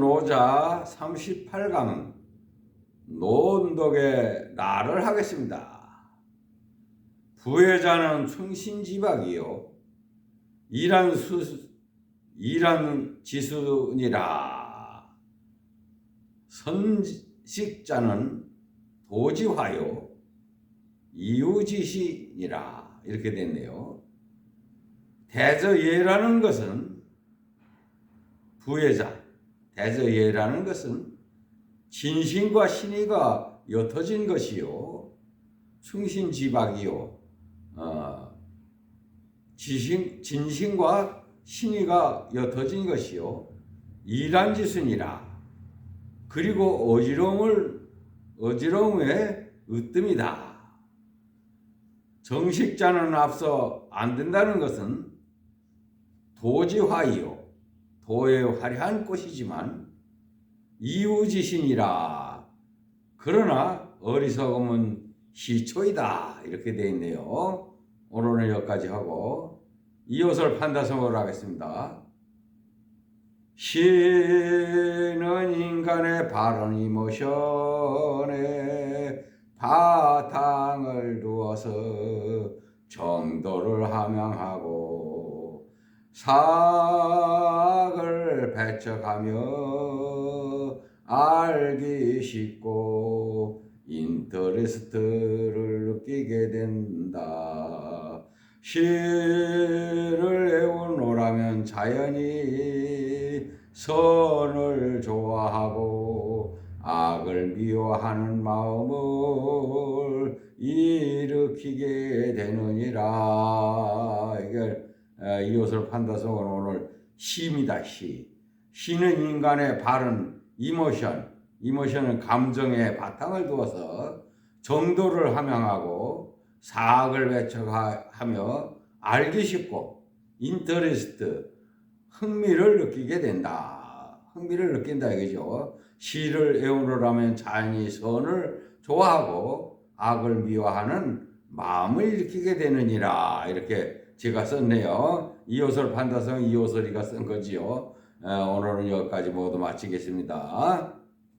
노자 38강 노은덕의 나를 하겠습니다. 부혜자는 충신지박이요. 이란 수, 이란 지수니라. 선식자는 도지화요. 이유지시니라. 이렇게 됐네요. 대저예라는 것은 부혜자, 대저예라는 것은 진신과 신의가 옅어진 것이요. 충신지박이요. 어, 지신, 진신과 신의가 옅어진 것이요. 이란지순이라. 그리고 어지러움을, 어지러움에 으뜸이다. 정식자는 앞서 안 된다는 것은 도지화이요. 도의 화려한 꽃이지만 이우지신이라. 그러나 어리석음은 시초이다. 이렇게 되어 있네요. 오늘은 여기까지 하고 이옷을 판다성어로 하겠습니다. 신은 인간의 바른 이모션에 바탕을 두어서 정도를 함양하고 사 배척하며 알기 쉽고 인터레스트를 느끼게 된다. 시를 애우노라면 자연히 선을 좋아하고 악을 미워하는 마음을 일으키게 되느니라. 이게 이것을 판다성은 오늘 시입니다. 시. 시는 인간의 바른 이모션, 이모션은 감정의 바탕을 두어서 정도를 함양하고 사악을 배척하며 알기 쉽고 인터레스트, 흥미를 느끼게 된다. 흥미를 느낀다 이거죠. 시를 애우노라면 자연히 선을 좋아하고 악을 미워하는 마음을 일으키게 되느니라 이렇게 제가 썼네요. 이옷을 판다성 이옷을이가 쓴 거지요. 에, 오늘은 여기까지 모두 마치겠습니다.